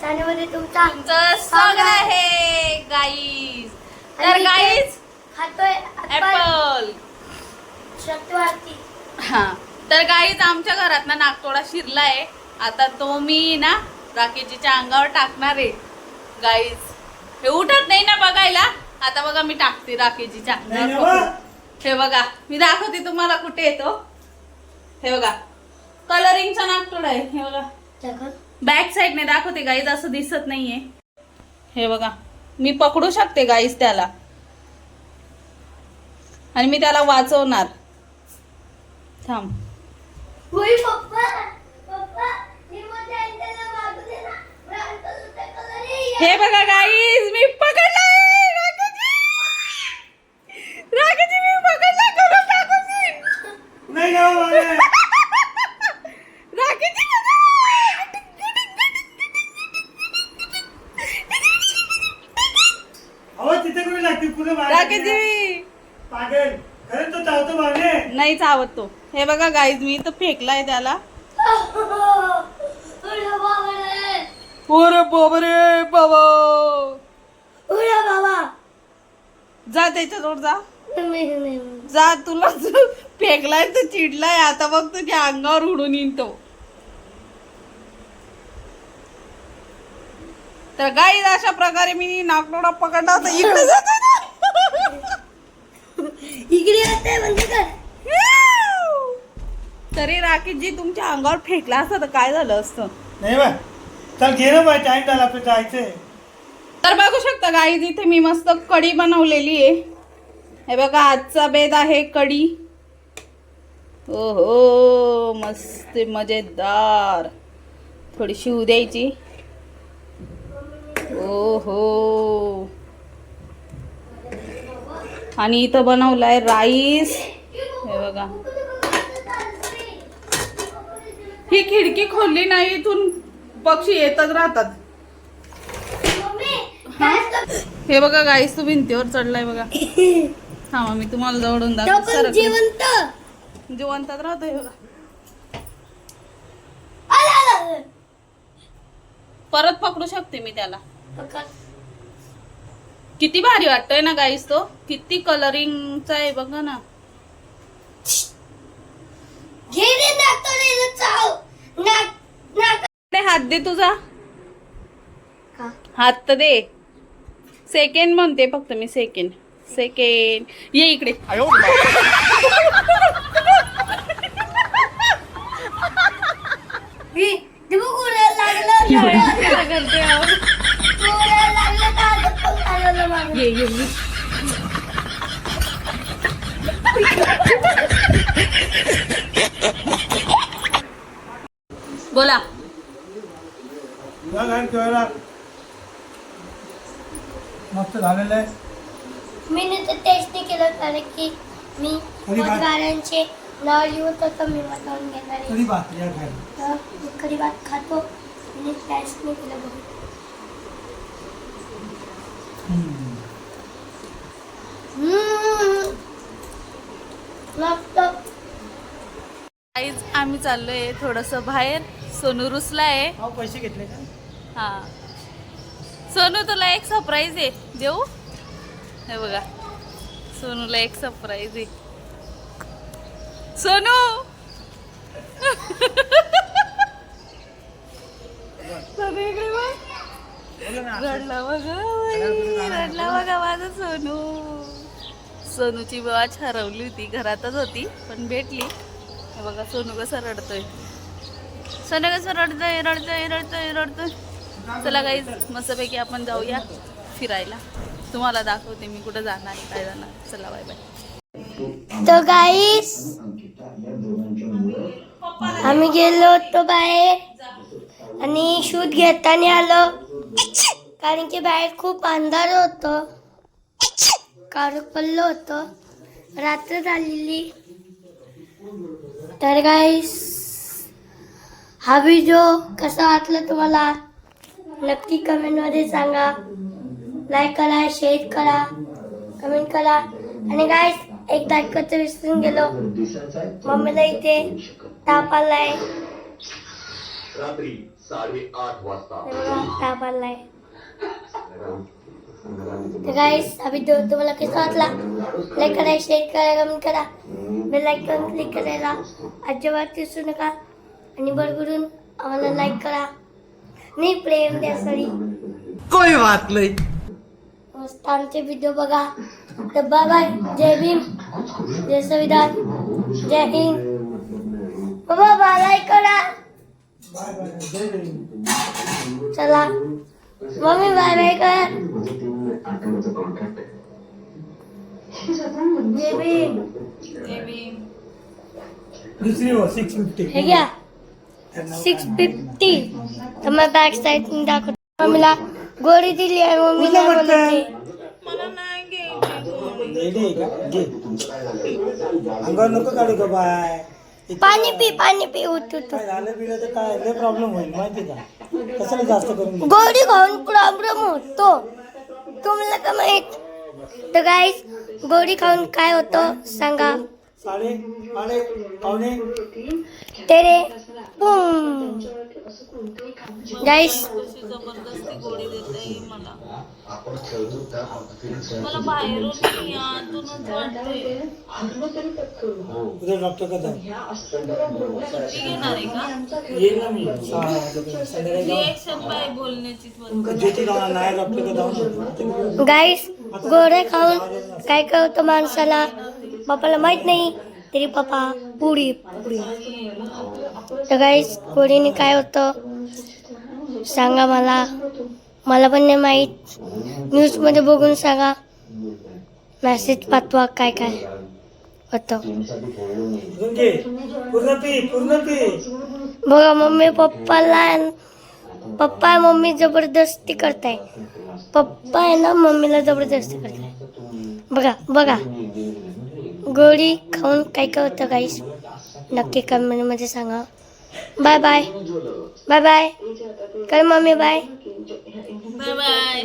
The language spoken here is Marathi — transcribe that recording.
चॅनलमध्ये तुमचा तुमचं स्वागत आहे गाईज तर गाईज खातोय ऍपल हा. तर गाईज आमच्या घरात ना नागतोडा शिरलाय. आता तो मी ना राकेजीच्या अंगावर टाकणार आहे. गाईज हे उठत नाही ना बघायला. आता बघा मी टाकते राकेजीच्या अंगावर. हे बघा मी दाखवते तुम्हाला कुठे येतो हे बघा. कलरिंगचा नागतोडा आहे. हे बघा. बॅक साईडने दाखवते गाईज असं दिसत नाहीये. हे बघा. मी पकडू शकते गाईज त्याला. आणि मी त्याला वाचवणार. थांब. होय पप्पा. पप्पा नाही चावत तो. हे बघा गाईज मी तर फेकलाय त्याला. उड्या बाबा रे. अरे बाबरे बाबा. बाबा. जा त्याच्याजवळ जा. जा तुला जो फेकलाय तर चिडलाय. आता बघ तुझ्या अंगावर उडून येईन तो. तर गाई अशा प्रकारे मी नागनोडा पकडला होता. इकडे. इकडे तरी राकेशजी तुमच्या अंगावर फेकला असतं तर काय झालं असतं? नाही बा. चल घे ना बाय टाइम झाला आपलं जायचंय. तर बघू शकता गाईज इथे मी मस्त कढी बनवलेली आहे. हे बघा आजचा बेद आहे कढी. ओहो मस्त मजेदार. थोडी शिव द्यायची. ओहो. आणि इथं बनवलाय राईस. हे बघा. ही खिडकी खोलली नाही इथून पक्षी येतच राहतात. मम्मी हा? हे बघा गाईस तू भिंतीवर चढलाय बघा. थांबा मी तुम्हाला जवळून सरकलं. जिवंत. जिवंतात राहतोय बघा. आला, आला. परत पकडू शकते मी त्याला. किती भारी वाटतोय ना गाईस तो. किती कलरिंगचा आहे बघा ना घे रे नाकतोडीला चाव. नाक नाक दे हात दे तुझा? हात तर दे. सेकंड म्हणते फक्त मी सेकंड. सेकंड. ये इकडे. ही, लागलं उडायला करते आहो. लागलं तर आता पण चालवलं मागं. ये ये ये. बोला. मस्त झालेलं आहे. मी नुसतं टेस्ट नाही केलं कारण की मी? गाड्यांचे नाव होतं मी वाटवून घेणार आहे. कधी बात या खायला तर मी कधी भात खातो मी टेस्ट नाही केलं बघ. मस्त. आईज आम्ही चाललोय थोडस बाहेर. सोनू रुसलाय अहो पैसे घेतले का? हा. सोनू तुला एक सरप्राईज आहे. देऊ? हे बघा. सोनूला एक सरप्राईज आहे. सोनू! सोनू इकडे बघ. रडला बघा. बाई, रडला बघा माझा सोनू. सोनूची वाच हरवली होती. घरातच होती पण भेटली. हे बघा सोनू कसं रडतोय. सोनू कसं रडतोय रडतोय रडतोय रडतोय. चला काही मस्तपैकी आपण जाऊया फिरायला. तुम्हाला दाखवते मी कुठं जाणार काय जाणार चला बाय बाय तर गाईस आम्ही गेलो होतो बाहेर आणि शूट घेताना आलो. कारण की बाहेर खूप अंधार होतं. कार पडलं होतं. रात्र झालेली. तर गाईस हा व्हिडिओ कसा वाटला तुम्हाला? नक्की कमेंटमध्ये सांगा. लाईक करा शेअर करा कमेंट करा. आणि गाईस एक दाखवायचं विसरून गेलो. मम्मीला इथे ताप आलाय. हे ताप आलाय. तर गाईस अभि तो तुम्हाला कसा वाटला? लाईक करा शेअर करा कमेंट करा. बेल आयकॉन क्लिक करायला अजिबात विसरू नका. आणि भरभरून आम्हाला लाईक करा. नाही प्रेम द्या सॉरी कोई बात नहीं. मस्त आमचे व्हिडिओ बघा. तर बाय बाय जय भीम. जय संविधान. जय हिंद. बाबा बाय करा. जय भीम चला. मम्मी बाय बाय कर. जय भीम. दुसरी हो सिक्स फिफ्टी हे घ्या. सिक्स फिफ्टी तर मग बॅक साईड दाखवतो मम्मीला गोळी दिली आहे मम्मीला अंगावर नको काढू का बाय इथे पाणी पी पाणी पी उठ उठ काय झालं बिलं तर काय लय प्रॉब्लेम होईल माहिती का कशाला जास्त करून घे? गोळी खाऊन प्रॉब्लेम होतो तुम्हाला का माहीत तर गाईस गोळी खाऊन काय होतं सांगा साडे साडे पावणे तेरे गाईस कशी जबरदस्ती गोळी देते मला मला बाहेरून आतूनच वाटते उद्या डॉक्टर कदा सुट्टी घेणार आहे का? येईल ना मी. सहा वाजेपर्यंत. संध्याकाळी जाऊ. रिएक्शन पाय बोलण्याची बंद ज्योती जाऊन नाही डॉक्टर का जाऊन गाईस गोळे खाऊन. काय काय होतं माणसाला? बापाला माहीत नाही. तरी पप्पा पुडी पुडी तर गाईस गोळीने काय होतं? सांगा मला. मला पण नाही माहीत. न्यूजमध्ये बघून सांगा. मेसेज पाठवा काय काय होतं. बघा मम्मी पप्पाला पप्पा मम्मी जबरदस्ती करताय. पप्पा आहे ना मम्मीला जबरदस्ती करताय. बघा बघा. गोळी खाऊन काय काय होतं काहीच नक्की कमेंटमध्ये सांगा. बाय बाय बाय बाय कर मम्मी बाय बाय बाय.